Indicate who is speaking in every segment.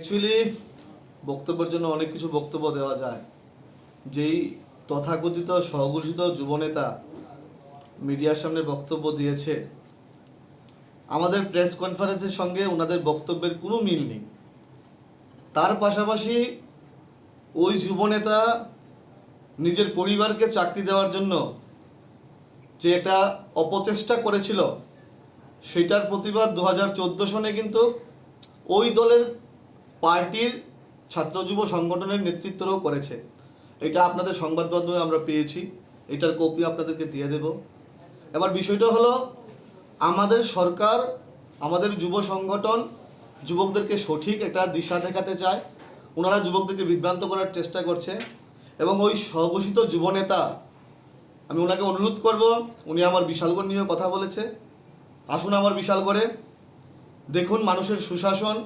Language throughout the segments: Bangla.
Speaker 1: অ্যাকচুয়ালি বক্তব্যের জন্য অনেক কিছু বক্তব্য দেওয়া যায়। যেই তথাকথিত সহঘোষিত যুবনেতা মিডিয়ার সামনে বক্তব্য দিয়েছে, আমাদের প্রেস কনফারেন্সের সঙ্গে ওনাদের বক্তব্যের কোনো মিল নেই। তার পাশাপাশি ওই যুবনেতা নিজের পরিবারকে চাকরি দেওয়ার জন্য যে একটা অপচেষ্টা করেছিল, সেটার প্রতিবাদ দু হাজার চোদ্দ সনে কিন্তু ওই দলের পার্টির ছাত্র যুব সংগঠনের নেতৃত্বরাও করেছে। এটা আপনাদের সংবাদ মাধ্যমে আমরা পেয়েছি। এটার কপি আপনাদেরকে দিয়ে দেব। এবার বিষয়টা হলো, আমাদের সরকার, আমাদের যুব সংগঠন যুবকদেরকে সঠিক একটা দিশা দেখাতে চায়। ওনারা যুবকদেরকে বিভ্রান্ত করার চেষ্টা করছে এবং ওই স্বঘোষিত যুবনেতা আমি ওনাকে অনুরোধ করব, উনি আমার বিশালগড় নিয়ে কথা বলেছে। আসুন আমার বিশাল করে দেখুন মানুষের সুশাসন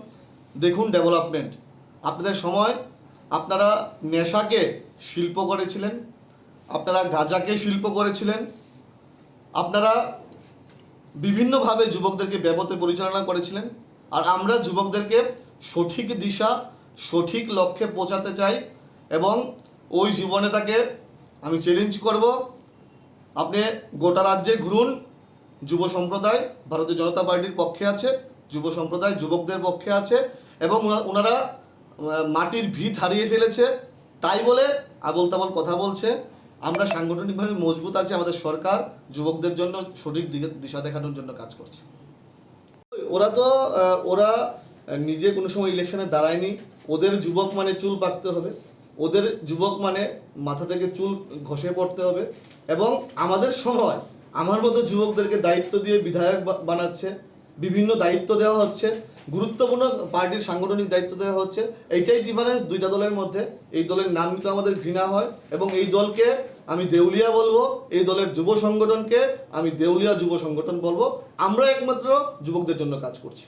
Speaker 1: দেখুন ডেভেলপমেন্ট আপনাদের সময়, আপনারা নেশাকে শিল্প করেছিলেন, আপনারা গাঁজাকে শিল্প করেছিলেন, আপনারা বিভিন্নভাবে যুবকদেরকে ব্যাপতে পরিচালনা করেছিলেন, আর আমরা যুবকদেরকে সঠিক দিশা, সঠিক লক্ষ্যে পৌঁছাতে চাই এবং ওই জীবনে তাকে আমি চ্যালেঞ্জ করব। আপনি গোটা রাজ্যে ঘুরুন, যুব সম্প্রদায়, ভারতীয় জনতা পার্টির পক্ষে আছে, যুব সম্প্রদায়, যুবকদের পক্ষে আছে এবং ওনা- ওনারা মাটির ভিত হারিয়ে ফেলেছে। তাই বলে আবল তাবল কথা বলছে। আমরা সাংগঠনিকভাবে মজবুত আছি, আমাদের সরকার যুবকদের জন্য সঠিক দিকে- দিশা দেখানোর জন্য কাজ করছে। ওরা তো ওরা নিজে কোনো সময় ইলেকশনে দাঁড়ায়নি। ওদের যুবক মানে চুল পাকতে হবে। ওদের যুবক মানে মাথা থেকে চুল ঘষে পড়তে হবে। এবং আমাদের সময় আমার মতো যুবকদেরকে দায়িত্ব দিয়ে বিধায়ক বানাচ্ছে। বিভিন্ন দায়িত্ব দেওয়া হচ্ছে। গুরুত্বপূর্ণ পার্টির সাংগঠনিক দায়িত্ব দেওয়া হচ্ছে। এইটাই ডিফারেন্স দুইটা দলের মধ্যে। এই দলের নাম নিতে আমাদের ঘৃণা হয় এবং এই দলকে আমি দেউলিয়া বলব, এই দলের যুব সংগঠনকে আমি দেউলিয়া যুব সংগঠন বলব। আমরা একমাত্র যুবকদের জন্য কাজ করছি।